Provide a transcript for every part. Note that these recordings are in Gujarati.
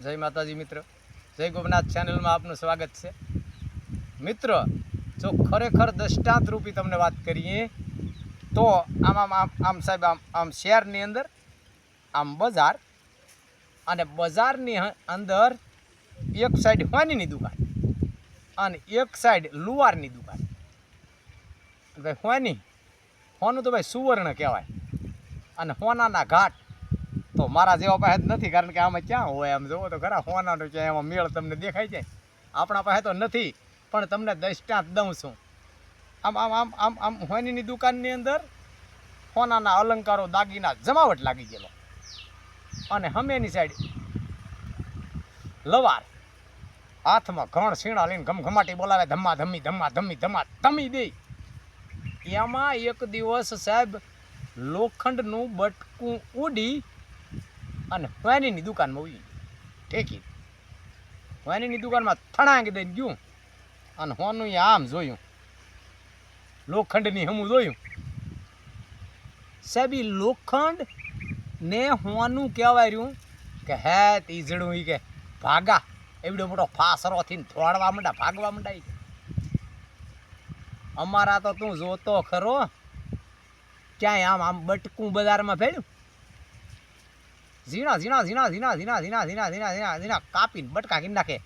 જય માતાજી મિત્ર. જય ગોપનાથ ચેનલમાં આપનું સ્વાગત છે. મિત્ર, જો ખરેખર દ્રષ્ટાંત રૂપી તમને વાત કરીએ, તો આમ આમ આમ સાહેબ, આમ આમ શહેરની અંદર, આમ બજાર અને બજારની અંદર એક સાઈડ હોનીની દુકાન અને એક સાઈડ લુવારની દુકાન. ભાઈ હોની, હોનું તો ભાઈ સુવર્ણ કહેવાય અને હોનાના ઘાટ તો મારા જેવા પાસે નથી, કારણ કે આમાં ક્યાં હોય આમ જોવો તો ખરા હોનાનો ક્યાં એમાં મેળ તમને દેખાય જાય. આપણા પાસે તો નથી, પણ તમને દૃષ્ટાંત દઉં છું. આમ આમ આમ આમ આમ હોનીની દુકાનની અંદર હોનાના અલંકારો દાગીના જમાવટ લાગી ગયેલો. અને હમેની સાઈડ લવાર, હાથમાં ઘણ સીણા લઈને ઘમઘમાટી બોલાવે, ધમ્મા, ધમ્મી ધમ્મા ધમ્મી, ધમ્મા ધમી દે. એમાં એક દિવસ સાહેબ લોખંડનું બટકું ઉડી અને વાનીની દુકાનમાં ઉઈ. ટેકી વાનીની દુકાનમાં થણાંગી દઈને ગયું. અને હોનું આમ જોયું. લોખંડની હમું જોયું. સાહેબ લોખંડ ને હોનું કહેવાય રહ્યું કે હે તીજડું કે ભાગા. એવડો મોટો ફાસરો થઈને થોડવા માંડા ભાગવા માંડા અમારા તો તું જોતો ખરો. ક્યાંય આમ આમ બટકું બજારમાં ભેળ્યું? ઝીણા ઝીણા ઝીણા ઝીણા ઝીણા ઝીણા ઝીણા ઝીણા ઝીણા ઝીણા કાપીને બટકા કરી નાખે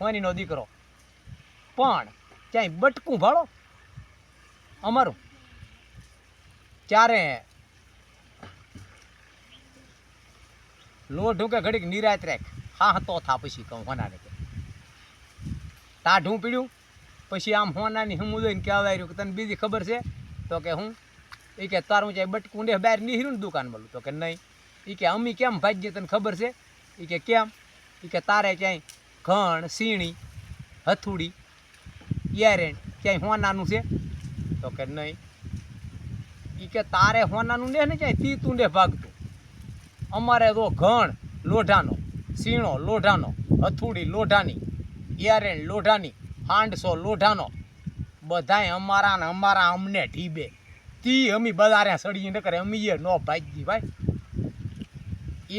હોનીનો દીકરો પણ ક્યાંય બટકું ભાળો અમારું ત્યારે લો કે ઘડીક નિરાત રાખ હા તો થા પછી કહું હોનાને કે ટાઢું પીડ્યું પછી આમ હોનાની હું જોઈને કહેવાય રહ્યું કે તને બીજી ખબર છે તો કે હું એ કે તારું ચાય બટકું ને બહાર નીહર્યું ને દુકાન બોલું તો કે નહીં એ કે અમી કેમ ભાગ્ય તને ખબર છે? એ કે કેમ? એ કે તારે ક્યાંય ઘણ, સીણી, હથુડી યારેણ ક્યાંય હોનાનું છે? તો કે નહીં. એ કે તારે હોનાનું ને ક્યાંય તીતું ને ભાગતું. અમારે તો ઘણ લોઢાનો, સીણો લોઢાનો, હથુડી લોઢાની યારેણ લોઢાની, હાંડસો લોઢાનો, બધાય અમારા ને અમારા અમને ઢીબે. તી અમી બજારે સડી ન કરે, અમી એ નો ભાગી ભાઈ.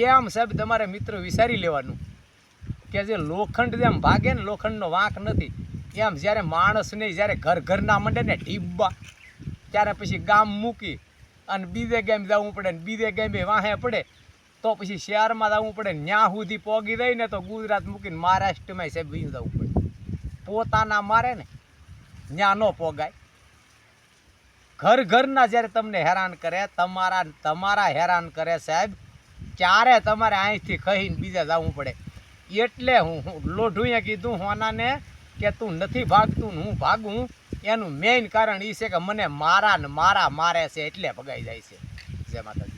એમ સાહેબ તમારે મિત્રો વિચારી લેવાનું કે જે લોખંડ જેમ ભાગે ને લોખંડનો વાંક નથી એમ જ્યારે માણસને જ્યારે ઘર ઘરના મંડે ને ઢીબા, ત્યારે પછી ગામ મૂકી અને બીજે ગામ જવું પડે ને બીજે ગામે વાહે પડે, તો પછી શહેરમાં જવું પડે ન્યા સુધી પોગી રહી ને તો ગુજરાત મૂકીને મહારાષ્ટ્રમાં સાહેબ વયું જવું પડે. પોતાના મારે ને ન્યા ન પોગાય. ઘર ઘરના જ્યારે તમને હેરાન કરે, તમારા તમારા હેરાન કરે સાહેબ ક્યારે તમારે અહીંથી કહીને બીજા જવું પડે. એટલે હું લોઢુએ કીધું, હોનાને, કે તું નથી ભાગતું હું ભાગું. એનું મેઇન કારણ એ છે કે મને મારા ને મારા મારે છે એટલે ભગાઈ જાય છે. જય માતાજી.